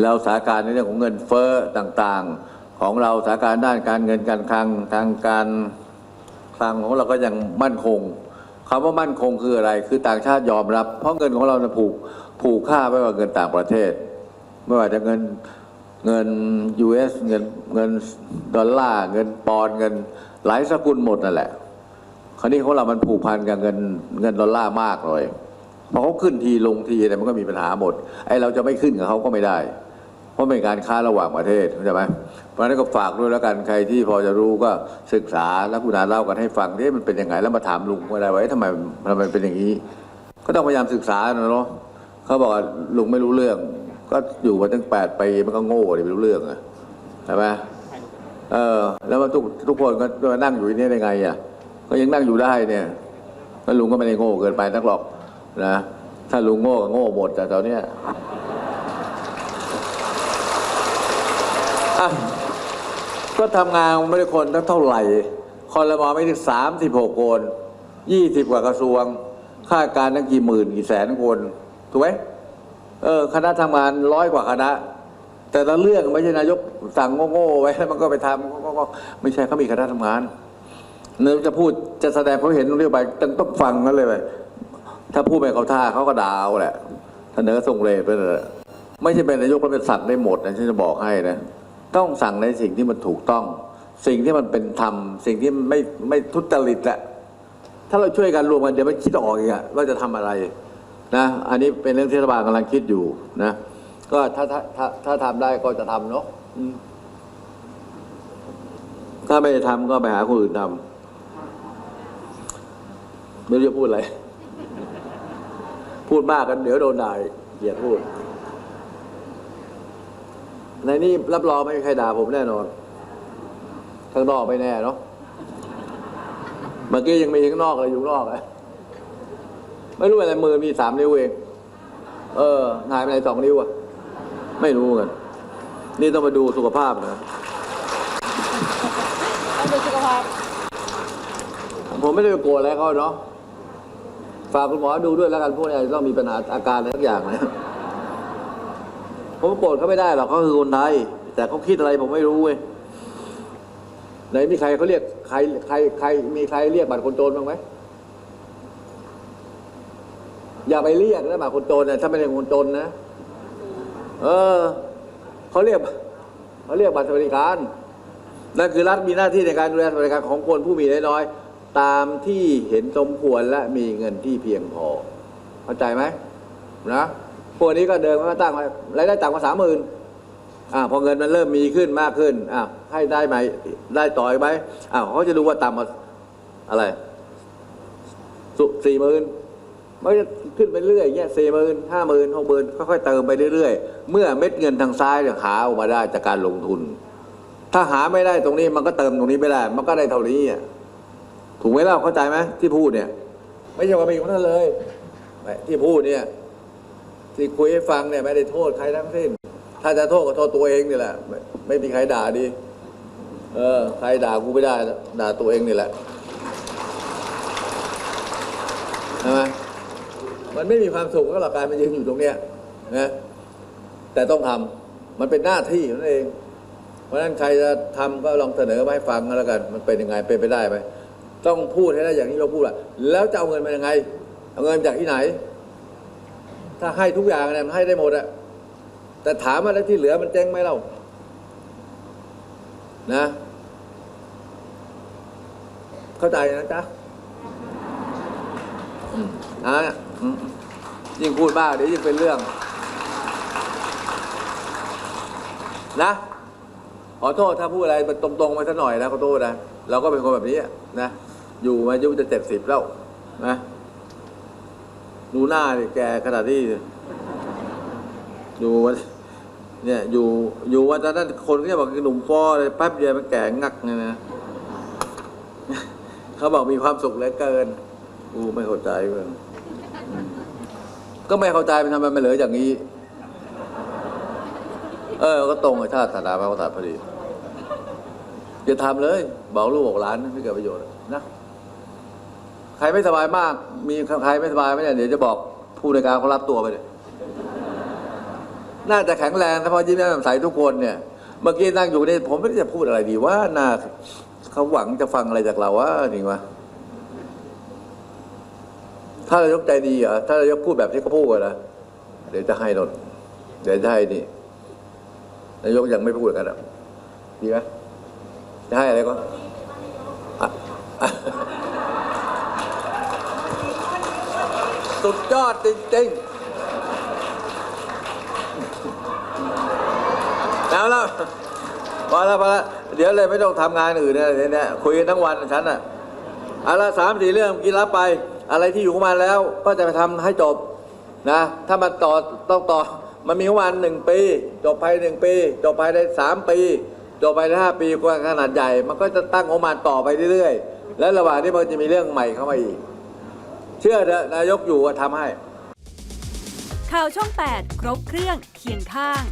แล้วสถานการณ์ในเรื่องของเงินเฟ้อต่างๆ ของเราสถานการณ์ด้านการเงินการคลังทางการคลังของเราก็ยังมั่นคงคำว่ามั่นคงคืออะไร คือต่างชาติยอมรับ เพราะเงินของเราเนี่ยผูกผูกค่าไว้กับเงินต่างประเทศ ไม่ว่าจะเงินเงิน US เงินเงินดอลลาร์เงินปอนด์เงินหลายสกุลหมดนั่นแหละ คราวนี้ของเรามันผูกพันกับเงินเงินดอลลาร์มากเลย พอเขาขึ้นทีลงทีอะไรมันก็มีปัญหาหมดไอ้เราจะไม่ขึ้นกับเขาก็ไม่ได้ เพราะเป็นการค้าระหว่างประเทศเข้าใจไหมเพราะนั้นก็ฝากด้วยแล้วกันใครที่พอจะรู้ก็ศึกษาแล้วคุณอาเล่ากันให้ฟังที่มันเป็นยังไงแล้วมาถามลุงว่าอะไรไว้ทำไมทำไมเป็นอย่างนี้ ก็ต้องพยายามศึกษานะเนาะเขาบอกลุงไม่รู้เรื่อง ก็อยู่มาตั้งแปดปีมันก็โง่เลยไม่รู้เรื่องอะใช่ไหมเออ แล้วมันทุกทุกคนก็มานั่งอยู่นี่ได้ไงอะก็ยังนั่งอยู่ได้เนี่ยแล้วลุงก็ไม่ได้โง่เกินไปนักหรอก นะถ้าลุงโง่ก็โง่หมดแต่ตอนเนี้ยก็ทำงานไม่ได้คนทั้งเท่าไหร่คอรมอไม่ถึงสามสิบหกคนยี่สิบกว่ากระทรวงข้าการตั้งกี่หมื่นกี่แสนคนถูกไหมเออคณะทำงานร้อยกว่าคณะ แต่ละเรื่องไม่ใช่นายกสั่งโง่ๆไว้แล้วมันก็ไปทำก็ไม่ใช่เขามีคณะทำงานเนื้อจะพูดจะแสดงเขาเห็นเรื่องไปต้องต้องฟังกันเลยไป ถ้าพูดไปเขาท่าเขาก็ด่าเอาแหละเสนอส่งเรทไปเลยไม่ใช่เป็นนายกแล้วเป็นสั่งได้หมดนะฉันจะบอกให้นะ ต้องสั่งในสิ่งที่มันถูกต้อง สิ่งที่มันเป็นธรรม สิ่งที่ไม่ไม่ทุจริตแหละถ้าเราช่วยกันรวมกันเดี๋ยวมันคิดออกอีกอะว่าจะทำอะไรนะอันนี้เป็นเรื่องที่รัฐบาลกำลังคิดอยู่นะ ก็ถ้าถ้าถ้าถ้าทำได้ก็จะทำเนาะถ้าไม่ได้ทำก็ไปหาคนอื่นทำไม่รู้จะพูดอะไร พูดมากกันเดี๋ยวโดนด่าอย่าพูด ในนี้รับรองไม่มีใครด่าผมแน่นอนข้างนอกไม่แน่เนาะเมื่อกี้ยังมีข้างนอกเลยอยู่ข้างนอกเลยไม่รู้อะไรมือมีสามนิ้วเอง เออหายไปไหนสองนิ้วอะไม่รู้กัน นี่ต้องมาดูสุขภาพนะต้องดูสุขภาพ ผมไม่ได้ไปโกรธอะไรเขาเนาะ ฝากคุณหมอดูด้วยแล้วกันพวกนี้ต้องมีปัญหาอาการอะไรสักอย่างนะผมโกรธเขาไม่ได้หรอกเขาคือคนไทยแต่เขาคิดอะไรผมไม่รู้เว้ยไหนมีใครเขาเรียกใครใครใครมีใครเรียกบัตรคนจนบ้างไหมอย่าไปเรียกนะบัตรคนจนนะถ้าไม่ใช่คนจนนะเออเขาเรียกเขาเรียกบัตรสวัสดิการนั่นคือรัฐมีหน้าที่ในการดูแลสวัสดิการของคนผู้มีน้อย ตามที่เห็นสมควรและมีเงินที่เพียงพอ เข้าใจไหมนะพวกนี้ก็เดินมาตั้งรายได้ต่ำกว่าสามหมื่นอ่าพอเงินมันเริ่มมีขึ้นมากขึ้นอ่าให้ได้ไหมได้ต่อยไหมอ่าเขาจะดูว่าต่ำกว่าอะไรสุสี่หมื่นมันจะขึ้นไปเรื่อยเงี้ยสี่หมื่นห้าหมื่นหกหมื่นค่อยๆเติมไปเรื่อยๆ เมื่อเม็ดเงินทางซ้ายเนี่ยหาออกมาได้จากการลงทุน ถ้าหาไม่ได้ตรงนี้มันก็เติมตรงนี้ไม่ได้ มันก็ได้เท่านี้อะ ถูกไหมเล่าเข้าใจไหมที่พูดเนี่ย ไม่ใช่ว่าเป็นของท่านเลยที่พูดเนี่ย ที่คุยให้ฟังเนี่ยไม่ได้โทษใครทั้งสิ้น ถ้าจะโทษก็โทษตัวเองนี่แหละไม่ไม่มีใครด่าดีเออใครด่ากูไม่ได้ด่าตัวเองนี่แหละใช่ไหมมันไม่มีความสุขก็หลักการมันยืนอยู่ตรงเนี้ยนะแต่ต้องทำมันเป็นหน้าที่ของตัวเอง เพราะฉะนั้นใครจะทำก็ลองเสนอมาให้ฟังก็แล้วกัน มันเป็นยังไงเป็นไปได้ไหม ต้องพูดให้ได้อย่างที่เราพูดอะแล้วจะเอาเงินมายังไง เอาเงินจากที่ไหน ถ้าให้ทุกอย่างเนี่ยมันให้ได้หมดอะแต่ถามว่าแล้วที่เหลือมันเจ๊งไหมเรานะ เข้าใจนะจ๊ะอะยิ่งพูดมากเดี๋ยวยิ่งเป็นเรื่อง นะขอโทษถ้าพูดอะไรมันตรงๆไปสักหน่อยนะขอโทษนะเราก็เป็นคนแบบนี้นะ อยู่มาอายุจะเจ็ดสิบแล้วนะดูหน้าดิแกขนาดนี้อยู่วันเนี่ยอยู่อยู่วันนั้นคนก็จะบอกหนุ่มฟอเลยแป๊บเดียวมันแก่งักเลยนะเขาบอกมีความสุขเหลือเกินกูไม่เข้าใจเพื่อนก็ไม่เข้าใจมันทำไมมันเหลืออย่างนี้ เออ ก็ตรงกับชาติศาสนาพระพุทธพอดีอย่าทำเลย บอกลูกบอกหลานไม่เกิดประโยชน์นะ รไม่สบายมาก มีใครไม่สบายไหมเนี่ยเดี๋ยวจะบอกผู้ในการเขารับตัวไปเลยน่าจะแข็งแรงถ้าพอยิ้มแย้มใสทุกคนเนี่ย เมื่อกี้นั่งอยู่นี่ผมไม่รู้จะพูดอะไรดีว่าน่าเขาหวังจะฟังอะไรจากเราว่าจริงวะถ้านายกใจดีเหรอถ้านายกพูดแบบที่เขาพูดนะเดี๋ยวจะให้นนเดี๋ยวจะให้นี่นายกยังไม่พูดกันอะดีไหมจะให้อะไรก็ สุดยอดจริงๆเอาแล้วพอแล้วพอแล้วเดี๋ยวเลยไม่ต้องทำงานอื่นเนี่ยเนี่ยคุยกันทั้งวันฉันอะเอาละสามสี่เรื่องกินรับไป อะไรที่อยู่ของมันแล้ว ก็จะไปทำให้จบนะ ถ้ามันต่อต้องต่อมันมีของมันหนึ่งปี จบภายหนึ่งปี จบภายในสามปี จบภายในห้าปีกว่าขนาดใหญ่ มันก็จะตั้งของมันต่อไปเรื่อยๆ และระหว่างนี้มันจะมีเรื่องใหม่เข้ามาอีก เชื่อเถอะนายกอยู่ก็ทำให้ ข่าวช่อง 8 ครบเครื่องเคียงข้าง